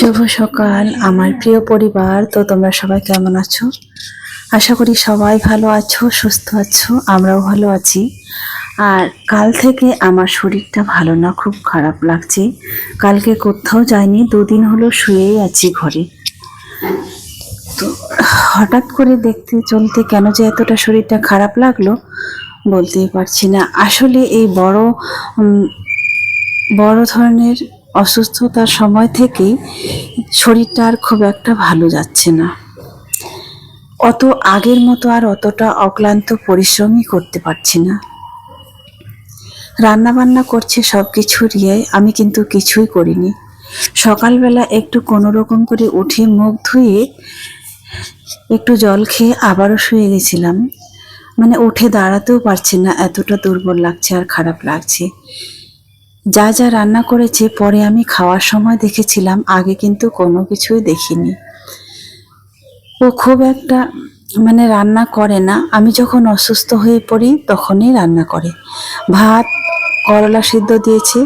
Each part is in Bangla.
শুভ সকাল, আমার প্রিয় পরিবার। তো তোমরা সবাই কেমন আছো? আশা করি সবাই ভালো আছো, সুস্থ আছো, আমরাও ভালো আছি। আর কাল থেকে আমার শরীরটা ভালো না, খুব খারাপ লাগছে। কালকে কোথাও যাইনি, দুদিন হলো শুয়েই আছি ঘরে। তো হঠাৎ করে দেখতে চলতে কেন যে এতটা শরীরটা খারাপ লাগল, বলতেই পারছি না। আসলে এই বড় বড় ধরনের অসুস্থতার সময় থেকেই শরীরটা আর খুব একটা ভালো যাচ্ছে না। অত আগের মতো আর অতটা অক্লান্ত পরিশ্রমই করতে পারছি না। রান্না বান্না করছে সব কিছু রিয়ে আমি কিন্তু কিছুই করিনি। সকালবেলা একটু কোনো রকম করে উঠে মুখ ধুয়ে একটু জল খেয়ে আবারও শুয়ে গেছিলাম। মানে উঠে দাঁড়াতেও পারছি না, এতটা দুর্বল লাগছে আর খারাপ লাগছে। যা যা রান্না করেছে, পরে আমি খাওয়ার সময় দেখেছিলাম, আগে কিন্তু কোনো কিছুই দেখিনি। ও খুব একটা মানে রান্না করে না। আমি যখন অসুস্থ হয়ে পড়ি, তখনই রান্না করে। ভাত, করলা সিদ্ধ দিয়েছে,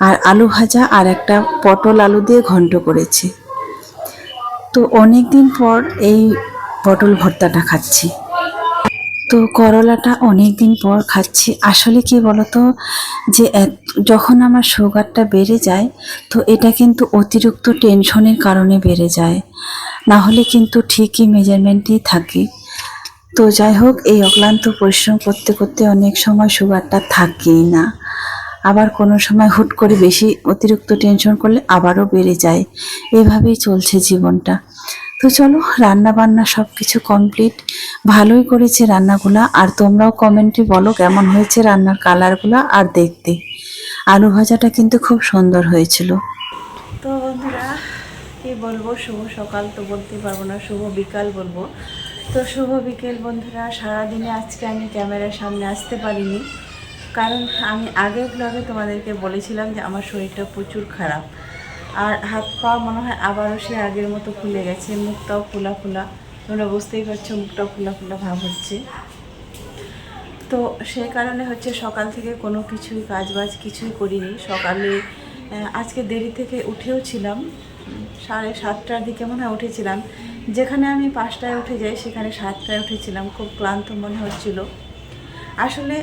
আর আলু ভাজা, আর একটা পটল আলু দিয়ে ঘন্ট করেছে। তো অনেক দিন পর এই পটল ভর্তাটা খাচ্ছি। তো করলাটা অনেক দিন পর খাচ্ছি। আসলে কি বলতো? যে যখন আমার সুগারটা বেড়ে যায়, তো এটা কিন্তু অতিরিক্ত টেনশনের কারণে বেড়ে যায়। না হলে কিন্তু ঠিকই মেজারমেন্টই থাকে। তো যাই হোক, এই অক্লান্ত পরিশ্রম করতে করতে অনেক সময় সুগারটা থাকেই না। আবার কোনো সময় হুট করে বেশি অতিরিক্ত টেনশন করলে আবারও বেড়ে যায়। এভাবেই চলছে জীবনটা। তো চলো রান্না বান্না সব কিছু কমপ্লিট ভালোই করেছে রান্নাগুলো। আর তোমরাও কমেন্টে বলো কেমন হয়েছে রান্নার কালারগুলো আর দেখতে। আলু ভাজাটা কিন্তু খুব সুন্দর হয়েছিল। তো বন্ধুরা, কি বলব? শুভ সকাল তো বলতে পারব না, শুভ বিকাল বলব। তো শুভ বিকেল বন্ধুরা, সারাদিনে আজকে আমি ক্যামেরার সামনে আসতে পারিনি। কারণ আমি আগের ব্লগে তোমাদেরকে বলেছিলাম যে আমার শরীরটা প্রচুর খারাপ। আর হাত পা মনে হয় আবারও সে আগের মতো ফুলে গেছে, মুখটাও ফোলা ফোলা। তোমরা বুঝতেই পারছ মুখটাও ফোলা ফোলা ভাব হচ্ছে। তো সেই কারণে হচ্ছে সকাল থেকে কোনো কিছুই কাজ বাজ কিছুই করিনি। সকালে আজকে দেরি থেকে উঠেও ছিলাম। সাড়ে সাতটার দিকে মনে হয় উঠেছিলাম। যেখানে আমি পাঁচটায় উঠে যাই, সেখানে সাতটায় উঠেছিলাম। খুব ক্লান্ত মনে হচ্ছিল। আসলে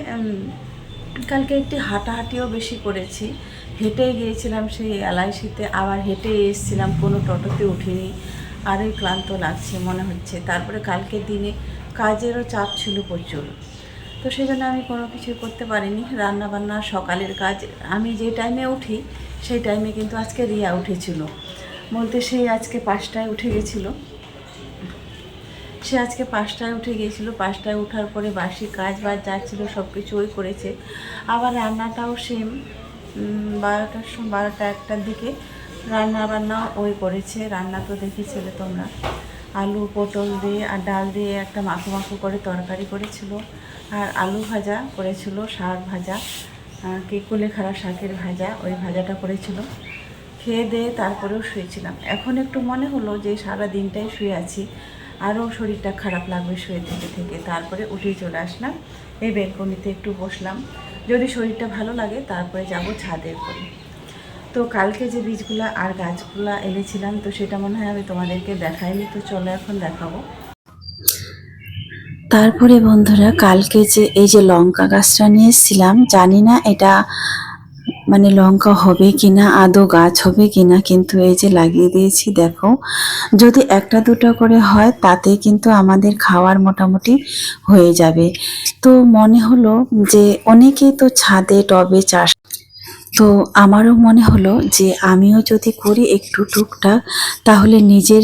কালকে একটি হাঁটাহাঁটিও বেশি করেছি। হেঁটেই গিয়েছিলাম সেই এলআইসিতে, আবার হেঁটে এসেছিলাম, কোনো টোটোতে উঠিনি। আরই ক্লান্ত লাগছে, মনে হচ্ছে। তারপরে কালকের দিনে কাজেরও চাপ ছিল প্রচুর। তো সেই জন্য আমি কোনো কিছু করতে পারিনি। রান্না বান্না সকালের কাজ। আমি যে টাইমে উঠি, সেই টাইমে কিন্তু আজকে রিয়া উঠেছিল। বলতে সেই আজকে পাঁচটায় উঠে গেছিল। সে আজকে পাঁচটায় উঠে গিয়েছিল। পাঁচটায় ওঠার পরে বাসি কাজ বাজ যা ছিল সব কিছু ওই করেছে। আবার রান্নাটাও সেম বারোটার সময়, বারোটা একটার দিকে রান্না বান্না ওই করেছে। রান্না তো দেখেছিলে তোমরা। আলু, পটল দিয়ে আর ডাল দিয়ে একটা মাখো মাখো করে তরকারি করেছিল। আর আলু ভাজা করেছিল, শাক ভাজা কি কুলেখাড়া শাকের ভাজা, ওই ভাজাটা করেছিল। খেয়ে দিয়ে তারপরেও শুয়েছিলাম। এখন একটু মনে হলো যে সারা দিনটাই শুয়ে আছি। আরও শরীরটা খারাপ লাগবে, শুয়ে থেকে থেকে। তারপরে উঠে চলে আসলাম। এই বেলকনিতে একটু বসলাম। যদি শরীরটা ভালো লাগে, তারপরে যাব ছাদের উপরে তো কালকে যে বীজগুলা আর গাছগুলা এনেছিলাম, তো সেটা মনে হয় আমি তোমাদেরকে দেখাইনি, তো চলো এখন দেখাবো। তারপরে বন্ধুরা, কালকে যে এই যে লঙ্কা গাছটা নিয়ে এসেছিলাম, জানি না এটা মানে লঙ্কা হবে কিনা, আদৌ গাছ হবে কিনা কিন্তু এই যে লাগিয়ে দিয়েছি, দেখো। যদি একটা দুটো করে হয়, তাতে কিন্তু আমাদের খাওয়ার মোটামুটি হয়ে যাবে। তো মনে হলো যে অনেকেই তো ছাদে, টবে চাষ তো আমারও মনে হলো যে আমিও যদি করি একটু টুকটাক, তাহলে নিজের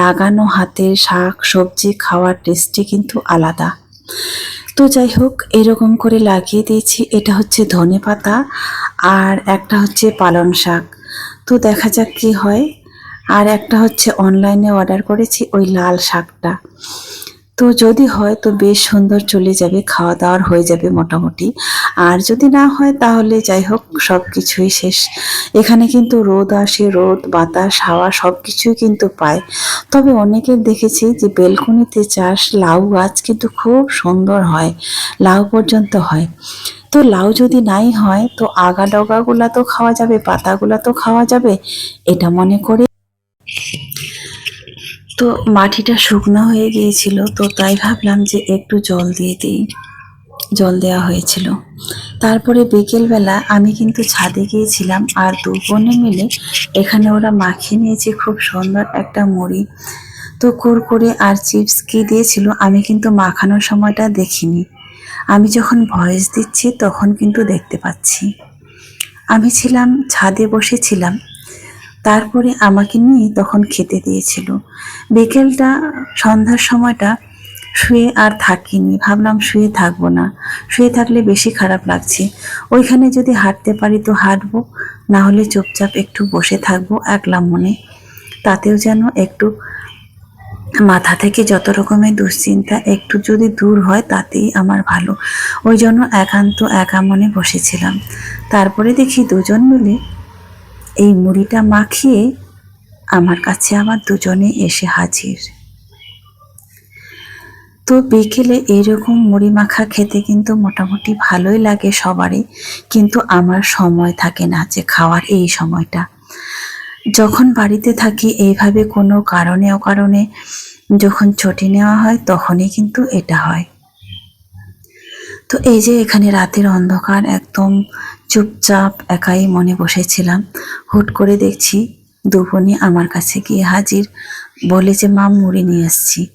লাগানো হাতের শাক, সবজি খাওয়ার টেস্টই কিন্তু আলাদা। তো যাই হোক, এরকম করে লাগিয়ে দিয়েছি। এটা হচ্ছে ধনে পাতা আর একটা হচ্ছে পালং শাক। তো দেখা যাক কি হয়। আর একটা হচ্ছে অনলাইনে অর্ডার করেছি ওই লাল শাকটা। তো যদি হয় তো বেশ সুন্দর চলে যাবে খাওয়া দাওয়ার হয়ে যাবে মোটামুটি। আর যদি না হয় তাহলে যাই হোক সব কিছুই শেষ। এখানে কিন্তু রোদ আসে, রোদ, বাতাস, হাওয়া সব কিছুই কিন্তু পায়। তবে অনেকের দেখেছি যে বেলকনিতে চাষ লাউ গাছ কিন্তু খুব সুন্দর হয়, লাউ পর্যন্ত হয়। তো লাউ যদি নাই হয়, তো আগা ডগাগুলা তো খাওয়া যাবে, পাতাগুলা তো খাওয়া যাবে, এটা মনে করে তো মাটিটা শুকনো হয়ে গিয়েছিল, তো তাই ভাবলাম যে একটু জল দিয়ে দিই। জল দেওয়া হয়েছিল। তারপরে বিকেলবেলা আমি কিন্তু ছাদে গিয়েছিলাম, আর দু বোনে মিলে এখানে ওরা মাখিয়ে নিয়েছে খুব সুন্দর একটা মুড়ি। তো কুরকুরে আর চিপস কি দিয়েছিল, আমি কিন্তু মাখানোর সময়টা দেখিনি। আমি যখন ভয়েস দিচ্ছি, তখন কিন্তু দেখতে পাচ্ছি। আমি ছিলাম, ছাদে বসেছিলাম। তারপরে আমাকে নিয়ে তখন খেতে দিয়েছিল। বিকেলটা, সন্ধ্যার সময়টা শুয়ে আর থাকিনি। ভাবলাম শুয়ে থাকব না। শুয়ে থাকলে বেশি খারাপ লাগছে। ওইখানে যদি হাঁটতে পারি তো হাঁটবো, না হলে চুপচাপ একটু বসে থাকব একলা মনে। তাতেও যেন একটু মাথা থেকে যত রকমের দুশ্চিন্তা একটু যদি দূর হয়, তাতেই আমার ভালো। ওই জন্য একান্ত একা মনে বসেছিলাম। তারপরে দেখি দুজন মিলে এই মুড়িটা মাখিয়ে আমার কাছে আবার দুজনে এসে হাজির। তো বিকেলে এইরকম মুড়ি মাখা খেতে কিন্তু মোটামুটি ভালোই লাগে সবারই, কিন্তু আমার সময় থাকে না যে খাওয়ার এই সময়টা। যখন বাড়িতে থাকি, এইভাবে কোনো কারণে অকারণে যখন ছুটি নেওয়া হয়, তখনই কিন্তু এটা হয়। তো এই যে এখানে রাতের অন্ধকার, একদম চুপচাপ একাই মনে বসেছিলাম। হুট করে দেখছি দুপুনি আমার কাছে গিয়ে হাজির। বলে যে, মা, মুড়ি নিয়ে এসছি।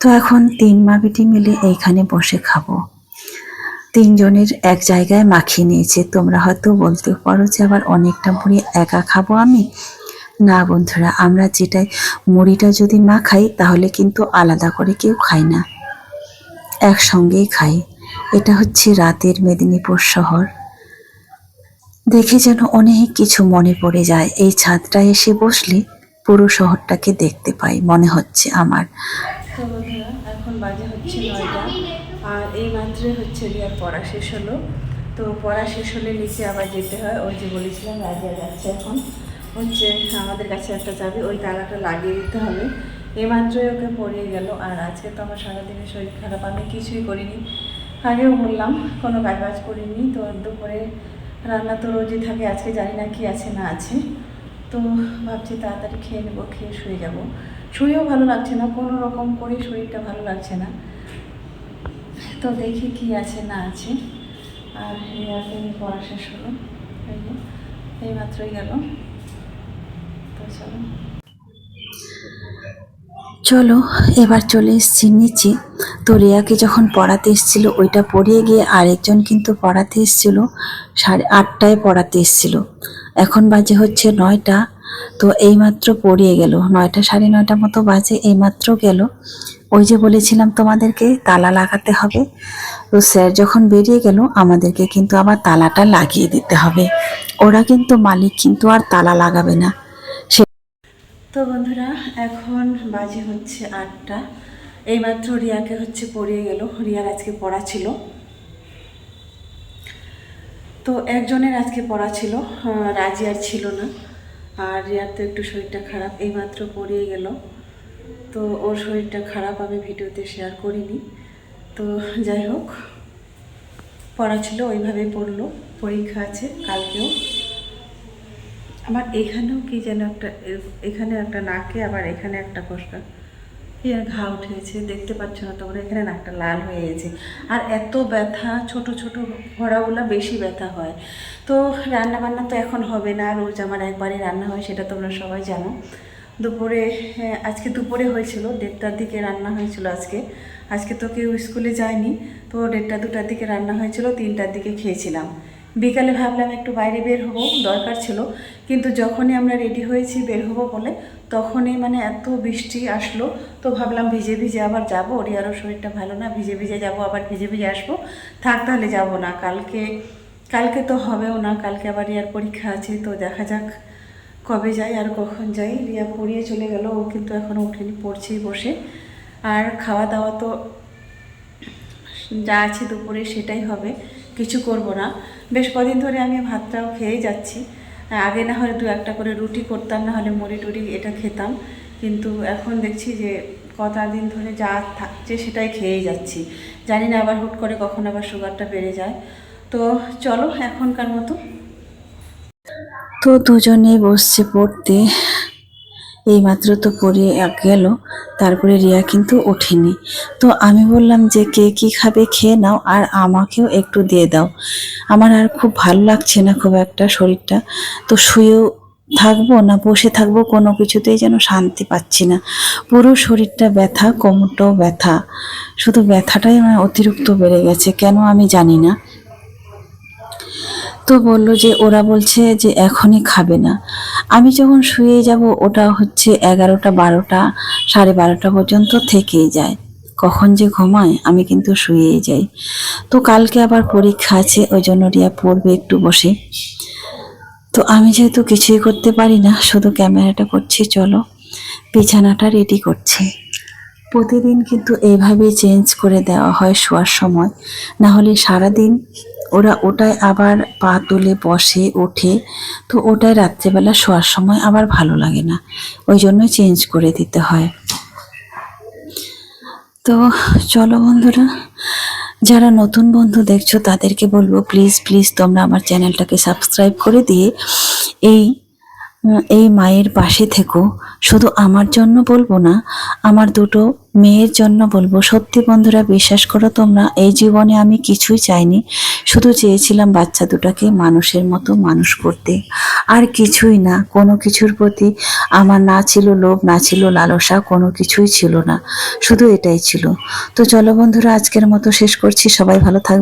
তো এখন তিন মা বেটি মিলে এইখানে বসে খাব। তিনজনের এক জায়গায় মাখিয়ে নিয়েছে। তোমরা হয়তো বলতে পারো যে, আবার অনেকটা মুড়ি একা খাব আমি? না বন্ধুরা, আমরা যেটাই মুড়িটা যদি না খাই, তাহলে কিন্তু আলাদা করে কেউ খায় না। একসঙ্গেই খাই। এটা হচ্ছে রাতের মেদিনীপুর শহর। দেখে যেন অনেক কিছু মনে পড়ে যায়। এই ছাদটা এসে বসলে পুরো শহরটাকে দেখতে পাই, মনে হচ্ছে আমার। এখন বাজে হচ্ছে নয়টা। আর এই মাত্রই হচ্ছে রিয়ার পড়া শেষ হলো। তো পড়া শেষ হলে নিচে আবার যেতে হয়। ওই যে বলেছিলাম রাজিয়া যাচ্ছে এখন। হচ্ছে আমাদের কাছে একটা যাবে ওই তালাটা লাগিয়ে দিতে হবে। এই মাত্রই ওকে পড়িয়ে গেল আর আজকে তো আমার সারাদিনের শরীর খারাপ আমি কিছুই করিনি। আগেও বললাম কোনো কাজ বাজ করিনি তো দুপুরে রান্না তো রোজই থাকে আজকে জানি না কি আছে না আছে। তো ভাবছি তাড়াতাড়ি খেয়ে নেব খেয়ে শুয়ে যাব। শুয়েও ভালো লাগছে না কোনো রকম করে শরীরটা ভালো লাগছে না। তো দেখি কি আছে না আছে। আর রিয়াকে নিয়ে পড়া শেষ হলো। এই যে, মাত্রই গেল। চলো, এবার চলে এসছি নিচে। তো রিয়াকে যখন পড়াতে এসেছিল, ওইটা পড়িয়ে গিয়ে আরেকজন কিন্তু পড়াতে এসেছিল, সাড়ে আটটায় পড়াতে এসেছিল। এখন বাজে হচ্ছে নয়টা, তো এইমাত্র পড়িয়ে গেল। নয়টা, সাড়ে নয়টা মতো বাজে, এইমাত্র গেল। ওই যে বলেছিলাম তোমাদেরকে, তালা লাগাতে হবে। তো স্যার যখন বেরিয়ে গেল, আমাদেরকে কিন্তু আবার তালাটা লাগিয়ে দিতে হবে। ওরা কিন্তু মালিক, কিন্তু আর তালা লাগাবে না। তো বন্ধুরা এখন বাজে হচ্ছে আটটা। এইমাত্র রিয়াকে হচ্ছে পড়িয়ে গেল। রিয়ার আজকে পড়া ছিল। তো একজনের আজকে পড়া ছিল আহ, রাজিয়ার ছিল না। আর রিয়ার তো একটু শরীরটা খারাপ এইমাত্র পড়িয়ে গেল। তো ওর শরীরটা খারাপ আমি ভিডিওতে শেয়ার করিনি। তো যাই হোক পড়া ছিল ওইভাবেই পড়ল। পরীক্ষা আছে কালকেও। আমার এখানেও কি যেন একটা এখানে একটা নাকে আবার এখানে একটা ফসকা। কি আর ঘা উঠেছে দেখতে পাচ্ছ না তোমরা এখানে নাকটা লাল হয়ে গেছে। আর এত ব্যথা ছোট ছোট ফোড়াগুলা বেশি ব্যথা হয়। তো রান্না বান্না তো এখন হবে না রোজ আমার একবারই রান্না হয় সেটা তোমরা সবাই জানো। দুপুরে হ্যাঁ, আজকে দুপুরে হয়েছিল দেড়টার দিকে রান্না হয়েছিল আজকে। আজকে তো কেউ স্কুলে যায়নি তো দেড়টা দুটার দিকে রান্না হয়েছিল তিনটার দিকে খেয়েছিলাম। বিকালে ভাবলাম একটু বাইরে বের হব, দরকার ছিল। কিন্তু যখনই আমরা রেডি হয়েছি বের হব বলে, তখনই মানে এত বৃষ্টি আসলো, তো ভাবলাম ভিজে ভিজে আবার যাব। রিয়ারও শরীরটা ভালো না, ভিজে ভিজে যাব, আবার ভিজে ভিজে আসব। থাক তাহলে যাব না, কালকে কালকে তো হবেও না, কালকে আবার রিয়ার পরীক্ষা আছে, তো দেখা যাক কবে যাই আর কখন যাই। রিয়া পড়িয়ে চলে গেল, ও কিন্তু এখনও ওঠেনি পড়ছেই বসে। আর খাওয়া দাওয়া তো যা আছে দুপুরে সেটাই হবে। কিছু করব না। বেশ কদিন ধরে আমি ভাতটাও খেয়েই যাচ্ছি। আগে না হলে দু একটা করে রুটি করতাম, না হলে মুড়ি টুড়ি এটা খেতাম। কিন্তু এখন দেখছি যে কটা দিন ধরে যা থাকছে সেটাই খেয়েই যাচ্ছি। জানি না আবার হুট করে কখন আবার সুগারটা বেড়ে যায়। তো চলো এখনকার মতো। তো দুজনে বসছে পড়তে। এইমাত্র তো পড়ে গেল, তারপরে রিয়া কিন্তু ওঠেনি। তো আমি বললাম যে, কে কি খাবে খেয়ে নাও আর আমাকেও একটু দিয়ে দাও। আমার আর খুব ভালো লাগছে না খুব একটা শরীরটা। তো শুয়েও থাকব না বসে থাকব কোনো কিছুতেই যেন শান্তি পাচ্ছি না। পুরো শরীরটা ব্যথা, কোমরটাও ব্যথা। শুধু ব্যথাটাই আমার অতিরিক্ত বেড়ে গেছে। কেন আমি জানি না। তো বলল যে ওরা বলছে যে এখনই খাবে না। আমি যখন শুয়ে যাব, ওটা হচ্ছে এগারোটা বারোটা, সাড়ে বারোটা পর্যন্ত থেকেই যায়। কখন যে ঘুমায়, আমি কিন্তু শুয়েই যাই। তো কালকে আবার পরীক্ষা আছে, ওই জন্য রিয়া পড়বে একটু বসে। তো আমি যেহেতু কিছুই করতে পারি না, শুধু ক্যামেরাটা করছি, চলো। বিছানাটা রেডি করছি। প্রতিদিন কিন্তু এইভাবেই চেঞ্জ করে দেওয়া হয় শোয়ার সময়। না হলে সারাদিন ওরা ওটায় আবার পা তুলে বসে, ওঠে। তো ওটায় রাত্রেবেলা শোয়ার সময় আবার ভালো লাগে না। ওই জন্য চেঞ্জ করে দিতে হয়। তো চলো বন্ধুরা, যারা নতুন বন্ধু দেখছ তাদেরকে বলব প্লিজ প্লিজ তোমরা আমার চ্যানেলটাকে সাবস্ক্রাইব করে দিয়ে এই এই মায়ের পাশে থেকো। শুধু আমার জন্য বলব না, আমার দুটো মেয়ের জন্য বলব। সত্যি বন্ধুরা, বিশ্বাস করো তোমরা, এই জীবনে আমি কিছুই চাইনি। শুধু চেয়েছিলাম বাচ্চা দুটাকে মানুষের মতো মানুষ করতে। আর কিছুই না, কোনো কিছুর প্রতি আমার না ছিল লোভ, না ছিল লালসা, কোনো কিছুই ছিল না। শুধু এটাই ছিল। তো চলো বন্ধুরা, আজকের মতো শেষ করছি। সবাই ভালো থাকবে।